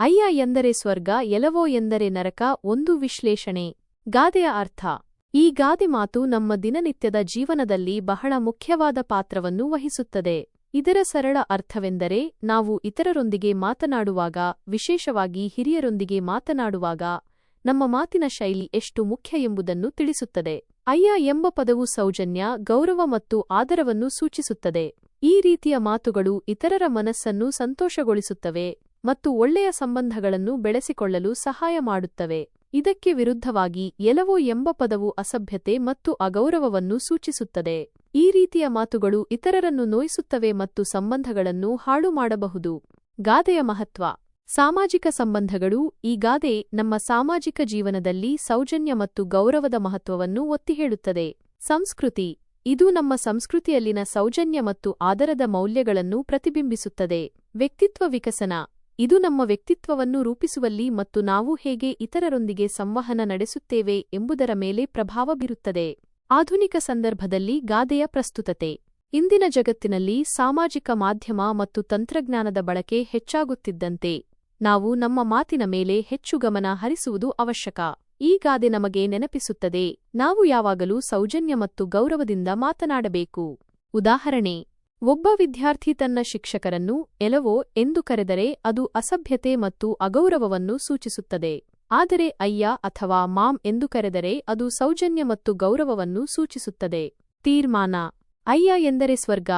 ಅಯ್ಯ ಎಂದರೆ ಸ್ವರ್ಗ ಎಲವೋ ಎಂದರೆ ನರಕ, ಒಂದು ವಿಶ್ಲೇಷಣೆ. ಗಾದೆಯ ಅರ್ಥ. ಈ ಗಾದೆ ಮಾತು ನಮ್ಮ ದಿನನಿತ್ಯದ ಜೀವನದಲ್ಲಿ ಬಹಳ ಮುಖ್ಯವಾದ ಪಾತ್ರವನ್ನು ವಹಿಸುತ್ತದೆ. ಇದರ ಸರಳ ಅರ್ಥವೆಂದರೆ, ನಾವು ಇತರರೊಂದಿಗೆ ಮಾತನಾಡುವಾಗ, ವಿಶೇಷವಾಗಿ ಹಿರಿಯರೊಂದಿಗೆ ಮಾತನಾಡುವಾಗ, ನಮ್ಮ ಮಾತಿನ ಶೈಲಿ ಎಷ್ಟು ಮುಖ್ಯ ಎಂಬುದನ್ನು ತಿಳಿಸುತ್ತದೆ. ಅಯ್ಯ ಎಂಬ ಪದವು ಸೌಜನ್ಯ, ಗೌರವ ಮತ್ತು ಆದರವನ್ನು ಸೂಚಿಸುತ್ತದೆ. ಈ ರೀತಿಯ ಮಾತುಗಳು ಇತರರ ಮನಸ್ಸನ್ನು ಸಂತೋಷಗೊಳಿಸುತ್ತವೆ. ಮತ್ತು ಒಳ್ಳೆಯ ಸಂಬಂಧಗಳನ್ನು ಬೆಳೆಸಿಕೊಳ್ಳಲು ಸಹಾಯ ಮಾಡುತ್ತವೆ. ಇದಕ್ಕೆ ವಿರುದ್ಧವಾಗಿ ಎಲವೋ ಎಂಬ ಪದವು ಅಸಭ್ಯತೆ ಮತ್ತು ಅಗೌರವವನ್ನು ಸೂಚಿಸುತ್ತದೆ. ಈ ರೀತಿಯ ಮಾತುಗಳು ಇತರರನ್ನು ನೋಯಿಸುತ್ತವೆ ಮತ್ತು ಸಂಬಂಧಗಳನ್ನು ಹಾಳು ಮಾಡಬಹುದು. ಗಾದೆಯ ಮಹತ್ವ. ಸಾಮಾಜಿಕ ಸಂಬಂಧಗಳು ಈ ಗಾದೆ ನಮ್ಮ ಸಾಮಾಜಿಕ ಜೀವನದಲ್ಲಿ ಸೌಜನ್ಯ ಮತ್ತು ಗೌರವದ ಮಹತ್ವವನ್ನು ಒತ್ತಿ ಹೇಳುತ್ತದೆ ಸಂಸ್ಕೃತಿ. ಇದು ನಮ್ಮ ಸಂಸ್ಕೃತಿಯಲ್ಲಿನ ಸೌಜನ್ಯ ಮತ್ತು ಆದರದ ಮೌಲ್ಯಗಳನ್ನು ಪ್ರತಿಬಿಂಬಿಸುತ್ತದೆ. ವ್ಯಕ್ತಿತ್ವ ವಿಕಸನ. ಇದು ನಮ್ಮ ವ್ಯಕ್ತಿತ್ವವನ್ನು ರೂಪಿಸುವಲ್ಲಿ ಮತ್ತು ನಾವು ಹೇಗೆ ಇತರರೊಂದಿಗೆ ಸಂವಹನ ನಡೆಸುತ್ತೇವೆ ಎಂಬುದರ ಮೇಲೆ ಪ್ರಭಾವ ಬೀರುತ್ತದೆ. ಆಧುನಿಕ ಸಂದರ್ಭದಲ್ಲಿ ಗಾದೆಯ ಪ್ರಸ್ತುತತೆ. ಇಂದಿನ ಜಗತ್ತಿನಲ್ಲಿ ಸಾಮಾಜಿಕ ಮಾಧ್ಯಮ ಮತ್ತು ತಂತ್ರಜ್ಞಾನದ ಬಳಕೆ ಹೆಚ್ಚಾಗುತ್ತಿದ್ದಂತೆ ನಾವು ನಮ್ಮ ಮಾತಿನ ಮೇಲೆ ಹೆಚ್ಚು ಗಮನ ಹರಿಸುವುದು ಅವಶ್ಯಕ. ಈ ಗಾದೆ ನಮಗೆ ನೆನಪಿಸುತ್ತದೆ, ನಾವು ಯಾವಾಗಲೂ ಸೌಜನ್ಯ ಮತ್ತು ಗೌರವದಿಂದ ಮಾತನಾಡಬೇಕು. ಉದಾಹರಣೆ ಒಬ್ಬ ವಿದ್ಯಾರ್ಥಿ ತನ್ನ ಶಿಕ್ಷಕರನ್ನು, ಎಲವೋ ಎಂದು ಕರೆದರೆ ಅದು ಅಸಭ್ಯತೆ ಮತ್ತು ಅಗೌರವವನ್ನು ಸೂಚಿಸುತ್ತದೆ. ಆದರೆ ಅಯ್ಯ ಅಥವಾ ಮಾಮ್ ಎಂದು ಕರೆದರೆ ಅದು ಸೌಜನ್ಯ ಮತ್ತು ಗೌರವವನ್ನು ಸೂಚಿಸುತ್ತದೆ. ತೀರ್ಮಾನ. ಅಯ್ಯ ಎಂದರೆ ಸ್ವರ್ಗ,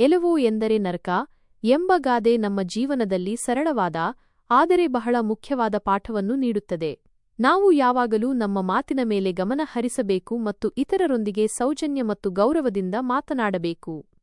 ಎಲವೋ ಎಂದರೆ ನರಕ ಎಂಬ ಗಾದೆ ನಮ್ಮ ಜೀವನದಲ್ಲಿ ಸರಳವಾದ, ಆದರೆ ಬಹಳ ಮುಖ್ಯವಾದ ಪಾಠವನ್ನು ನೀಡುತ್ತದೆ. ನಾವು ಯಾವಾಗಲೂ ನಮ್ಮ ಮಾತಿನ ಮೇಲೆ ಗಮನ ಹರಿಸಬೇಕು ಮತ್ತು ಇತರರೊಂದಿಗೆ ಸೌಜನ್ಯ ಮತ್ತು ಗೌರವದಿಂದ ಮಾತನಾಡಬೇಕು.